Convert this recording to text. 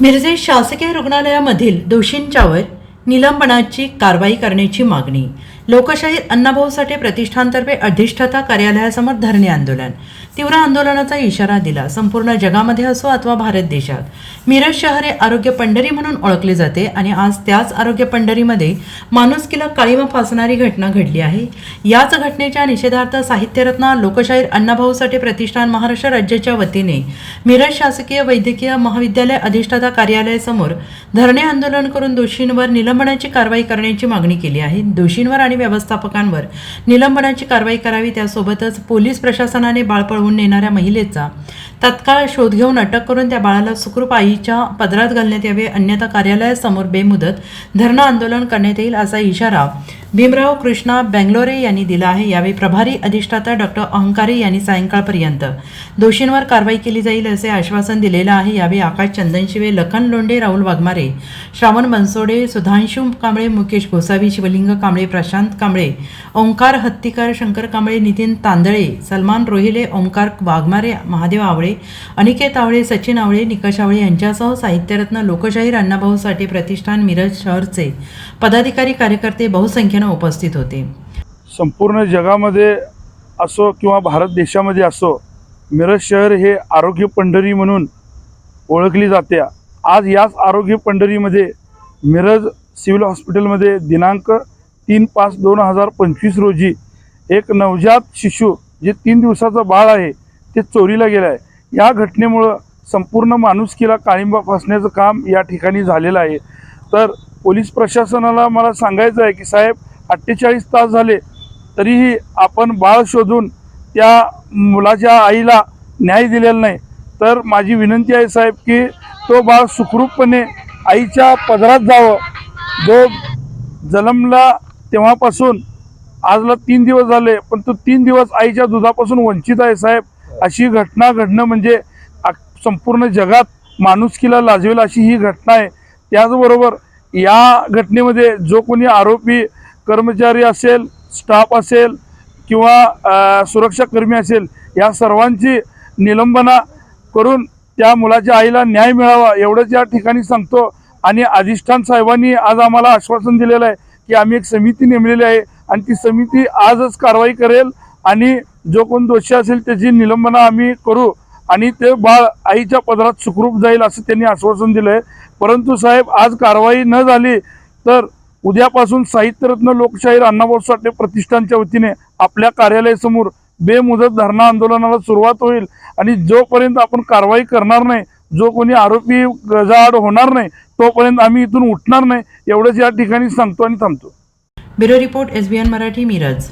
मिरजे शासकीय रुग्णालयामधील दोषींच्यावर निलंबनाची कारवाई करण्याची मागणी लोकशाही अण्णाभाऊ साठे प्रतिष्ठानतर्फे अधिष्ठाता कार्यालयासमोर धरणे आंदोलन. तीव्र आंदोलनाचा इशारा दिला. संपूर्ण जगामध्ये असो अथवा भारत देशात. मिरज शहर हे आरोग्य पंढरी म्हणून ओळखले जाते आणि आज त्याच आरोग्य पंढरीमध्ये माणुसकीला काळीमा फासणारी घटना घडली आहे. याच घटनेच्या निषेधार्थ साहित्यरत्न लोकशाहीर अण्णाभाऊ साठे प्रतिष्ठान महाराष्ट्र राज्याच्या वतीने मिरज शासकीय वैद्यकीय महाविद्यालय अधिष्ठाता कार्यालयासमोर धरणे आंदोलन करून दोषींवर निलंबनाची कारवाई करण्याची मागणी केली आहे. दोषींवर आणि व्यवस्थापकांवर. निलंबनाची कारवाई करावी त्यासोबतच पोलीस प्रशासनाने बाळ पळवून नेणाऱ्या महिलेचा तत्काळ शोध घेऊन अटक करून त्या बाळाला सुखरूप आईच्या पदरात घालण्यात यावे अन्यथा कार्यालयासमोर बेमुदत धरणं आंदोलन करण्यात येईल असा इशारा भीमराव कृष्णा बेंगलोरे यांनी दिला आहे. यावेळी प्रभारी अधिष्ठाता डॉक्टर अहंकारे यांनी सायंकाळपर्यंत दोषींवर कारवाई केली जाईल असे आश्वासन दिलेलं आहे. यावेळी आकाश चंदनशिवे लखन लोंडे राहुल वाघमारे श्रावण बनसोडे सुधांशु कांबळे मुकेश गोसावी शिवलिंग कांबळे प्रशांत कांबळे ओंकार हत्तीकर शंकर कांबळे नितीन तांदळे सलमान रोहिले ओंकार वाघमारे महादेव आवळे अनिकेत आवळे सचिन आवळे निकष आवळे यांच्यासह साहित्यरत्न लोकशाहीर अण्णाभाऊ साठे प्रतिष्ठान मिरज शहरचे पदाधिकारी कार्यकर्ते संख्येनं उपस्थित होते. संपूर्ण जगामध्ये असो किंवा भारत देशामध्ये असो मिरज शहर हे आरोग्य पंढरी म्हणून ओळखली जाते. आज याच आरोग्य पंढरीमध्ये मिरज सिव्हिल हॉस्पिटलमध्ये दिनांक तीन पाच दोन हजार पंचवीस रोजी एक नवजात शिशू जे तीन दिवसाचं बाळ आहे ते चोरीला गेलं आहे या घटनेमुळं संपूर्ण माणुसकीला काळिंबा फासण्याचं काम या ठिकाणी झालेलं आहे. तर पोलीस प्रशासनाला मला सांगायचं आहे की साहेब अठ्ठेचाळीस तास झाले तरीही आपण बाळ शोधून त्या मुलाच्या आईला न्याय दिलेला नाही. तर माझी विनंती आहे साहेब की तो बाळ सुखरूपपणे आईच्या पदरात जावं. जो जन्मला तेव्हापासून आजला तीन दिवस झाले पण तो तीन दिवस आईच्या दुधापासून वंचित आहे साहेब. अशी घटना घडणं म्हणजे संपूर्ण जगात माणुसकीला लाजवेल अशी ही घटना आहे. त्याचबरोबर या घटनेमध्ये जो कोणी आरोपी कर्मचारी असेल स्टाफ असेल किंवा सुरक्षा सुरक्षाकर्मी असेल या सर्वांची निलंबना करून त्या मुलाच्या आईला न्याय मिळावा एवढंच या ठिकाणी सांगतो. आणि अधिष्ठान साहेबांनी आज आम्हाला आश्वासन दिलेलं आहे की आम्ही एक समिती नेमलेली आहे आणि ती समिती आजच कारवाई करेल आणि जो कोण दोषी असेल त्याची निलंबना आम्ही करू आणि ते बाळ आईच्या पदरात सुखरूप जाईल असं त्यांनी आश्वासन दिलं आहे परंतु साहेब आज कारवाई न झाली तर उद्यापासून साहित्यरत्न लोकशाहीर अण्णाभाऊ साठे प्रतिष्ठानच्या वतीने आपल्या कार्यालयासमोर बेमुदत धरणा आंदोलनाला सुरुवात होईल आणि जोपर्यंत आपण कारवाई करणार नाही जो कोणी आरोपी गजाआड होणार नाही तोपर्यंत आम्ही इथून उठणार नाही एवढंच या ठिकाणी सांगतो आणि थांबतो. Bureau report S Marathi Miraj.